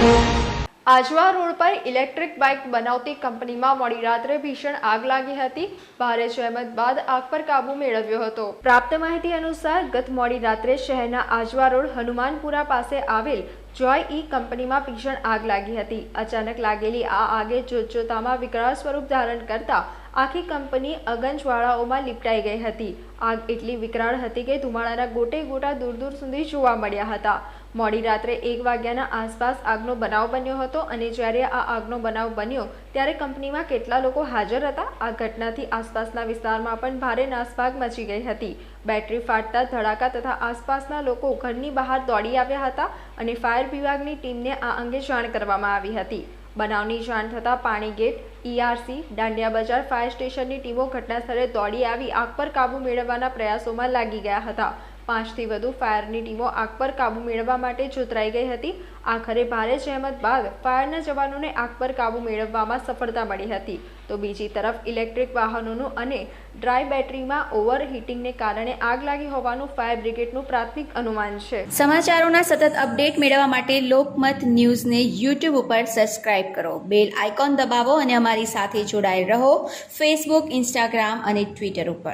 Ajwa road પર electric bike બનાવતી કંપનીમાં મોડી રાત્રે ભીષણ આગ લાગી હતી. ભારે જહેમત બાદ આગ પર કાબુ મેળવ્યો હતો. પ્રાપ્ત માહિતી અનુસાર, ગત મોડી રાત્રે શહેરના આજવા રોડ હનુમાનપુરા પાસે આવેલ જોય ઈ કંપનીમાં ભીષણ આગ લાગી હતી. અચાનક લાગેલી આ આગે જોતજોતામાં વિકરાળ સ્વરૂપ ધારણ કરતા આખી કંપની અગનજવાળાઓમાં લીપટાઈ ગઈ હતી. આગ એટલી વિકરાળ હતી કે ધુમાડાના ગોટે ગોટા દૂર દૂર સુધી જોવા મળ્યા હતા. મોડી રાત્રે એક વાગ્યાના આસપાસ આગનો બનાવ બન્યો હતો અને જ્યારે આ આગનો બનાવ બન્યો ત્યારે કંપનીમાં કેટલા લોકો હાજર હતા? આ ઘટનાથી આસપાસના વિસ્તારમાં પણ ભારે નાસભાગ મચી ગઈ હતી. બેટરી ફાટતા ધડાકા તથા આસપાસના લોકો ઘરની બહાર દોડી આવ્યા હતા અને ફાયર વિભાગની ટીમને આ અંગે જાણ કરવામાં આવી હતી. બનાવની જાણ થતાં પાણી ગેટ ઈઆરસી, દાંડિયા બજાર ફાયર સ્ટેશનની ટીમો ઘટનાસ્થળે દોડી આવી, આગ પર કાબૂ મેળવવાના પ્રયાસોમાં લાગી ગયા હતા. પાંચથી વધુ ફાયરની ટીમો આગ પર કાબૂ મેળવવા માટે જોતરાઈ ગઈ હતી. આખરે ભારે જહેમત બાદ ફાયરના જવાનોને આગ પર કાબૂ મેળવવામાં સફળતા મળી હતી. તો બીજી તરફ ઇલેક્ટ્રિક વાહનોનું અને ડ્રાય બેટરીમાં ઓવરહીટિંગને કારણે આગ લાગી હોવાનું ફાયર બ્રિગેડનું પ્રાથમિક અનુમાન છે. સમાચારોના સતત અપડેટ મેળવવા માટે લોકમત ન્યૂઝને યુટ્યુબ ઉપર સબસ્ક્રાઇબ કરો. બેલ આઇકોન દબાવો અને અમારી સાથે જોડાયેલ રહો. ફેસબુક ઇન્સ્ટાગ્રામ અને ટ્વિટર ઉપર.